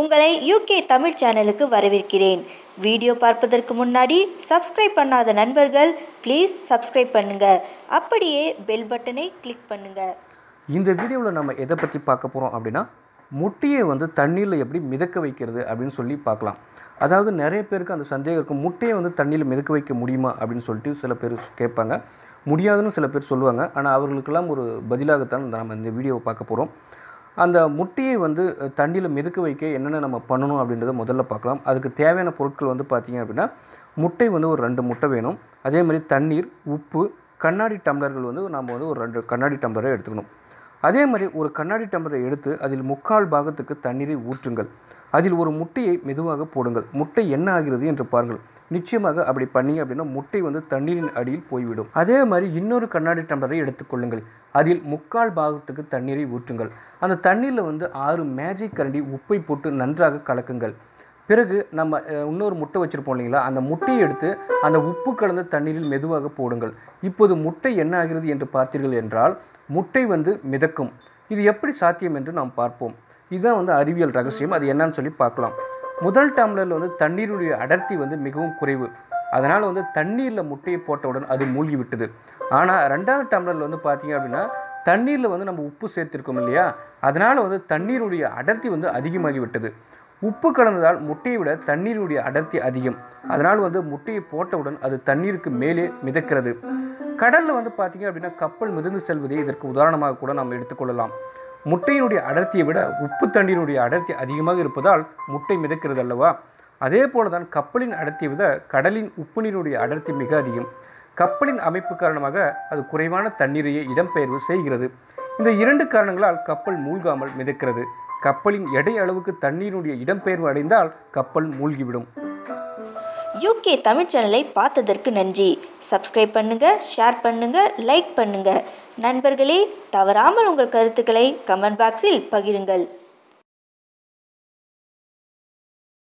உங்களை யூகே தமிழ் சேனலுக்கு வரவேற்கிறேன். வீடியோ பார்ப்பதற்கு முன்னாடி சப்ஸ்கிரைப் பண்ணாத நண்பர்கள் ப்ளீஸ் சப்ஸ்கிரைப் பண்ணுங்க. அப்படியே பெல் பட்டனை கிளிக் பண்ணுங்க. இந்த வீடியோவில் நம்ம எதை பற்றி பார்க்க போகிறோம் அப்படின்னா முட்டையை வந்து தண்ணீரில் எப்படி மிதக்க வைக்கிறது அப்படின்னு சொல்லி பார்க்கலாம். அதாவது நிறைய பேருக்கு அந்த சந்தேகம் இருக்கும் முட்டையை வந்து தண்ணியில் மிதக்க வைக்க முடியுமா அப்படின்னு சொல்லிட்டு சில பேர் கேட்பாங்க. முடியாதுன்னு சில பேர் சொல்லுவாங்க. ஆனால் அவர்களுக்கெல்லாம் ஒரு பதிலாகத்தான் நம்ம இந்த வீடியோவை பார்க்க போகிறோம் அந்த முட்டையை வந்து தண்ணியில் மிதக்க வைக்க என்னென்ன நம்ம பண்ணணும் அப்படின்றத முதல்ல பார்க்கலாம். அதுக்கு தேவையான பொருட்கள் வந்து பார்த்திங்க அப்படின்னா முட்டை வந்து ஒரு ரெண்டு முட்டை வேணும். அதே மாதிரி தண்ணீர் உப்பு கண்ணாடி டம்ளர்கள் வந்து நம்ம வந்து ஒரு ரெண்டு கண்ணாடி டம்ளரை எடுத்துக்கணும். அதே மாதிரி ஒரு கண்ணாடி டம்ளரை எடுத்து அதில் முக்கால் பாகத்துக்கு தண்ணீரை ஊற்றுங்கள். அதில் ஒரு முட்டையை மெதுவாக போடுங்கள். முட்டை என்ன ஆகிறது என்று பாருங்கள். நிச்சயமாக அப்படி பண்ணீங்க அப்படின்னா முட்டை வந்து தண்ணீரின் அடியில் போய்விடும். அதே மாதிரி இன்னொரு கண்ணாடி டம்ளரை எடுத்துக்கொள்ளுங்கள் அதில் முக்கால் பாகத்துக்கு தண்ணீரை ஊற்றுங்கள். அந்த தண்ணீரில் வந்து ஆறு மேஜிக் கரண்டி உப்பை போட்டு நன்றாக கலக்குங்கள். பிறகு நம்ம இன்னொரு முட்டை வச்சுருப்போம் இல்லைங்களா? அந்த முட்டையை எடுத்து அந்த உப்பு கலந்த தண்ணீரில் மெதுவாக போடுங்கள். இப்போது முட்டை என்ன ஆகிறது என்று பார்த்தீர்கள் என்றால் முட்டை வந்து மிதக்கும். இது எப்படி சாத்தியம் என்று நாம் பார்ப்போம். இதுதான் வந்து அறிவியல் ரகசியம். அது என்னன்னு சொல்லி பார்க்கலாம். முதல் டம்ளரில் வந்து தண்ணீருடைய அடர்த்தி வந்து மிகவும் குறைவு. அதனால் வந்து தண்ணீரில் முட்டையை போட்டவுடன் அது மூழ்கி விட்டது. ஆனால் ரெண்டாவது டம்ளரில் வந்து பார்த்தீங்க அப்படின்னா தண்ணீரில் வந்து நம்ம உப்பு சேர்த்திருக்கோம் இல்லையா? அதனால் வந்து தண்ணீருடைய அடர்த்தி வந்து அதிகமாகி விட்டது. உப்பு கலந்ததால் முட்டையை விட தண்ணீருடைய அடர்த்தி அதிகம். அதனால் வந்து முட்டையை போட்டவுடன் அது தண்ணீருக்கு மேலே மிதக்கிறது. கடலில் வந்து பார்த்தீங்க அப்படின்னா கப்பல் மிதந்து செல்வதே இதற்கு உதாரணமாக கூட நாம் எடுத்துக்கொள்ளலாம். முட்டையினுடைய அடர்த்தியை விட உப்பு தண்ணீருடைய அடர்த்தி அதிகமாக இருப்பதால் முட்டை மிதக்கிறது அல்லவா அதே போல தான் கப்பலின் அடர்த்தியை விட கடலின் உப்பு நீருடைய அடர்த்தி மிக அதிகம். கப்பலின் அமைப்பு காரணமாக அது குறைவான தண்ணீரையே இடம்பெயர்வு செய்கிறது. இந்த இரண்டு காரணங்களால் கப்பல் மூழ்காமல் மிதக்கிறது. கப்பலின் எடை அளவுக்கு தண்ணீருடைய இடம்பெயர்வு அடைந்தால் கப்பல் மூழ்கிவிடும். யூகே தமிழ் சேனலை பார்த்ததற்கு நன்றி. சப்ஸ்கிரைப் பண்ணுங்க ஷேர் பண்ணுங்க லைக் பண்ணுங்க. நண்பர்களே தவறாமல் உங்கள் கருத்துக்களை கமெண்ட் பாக்ஸில் பகிருங்கள்.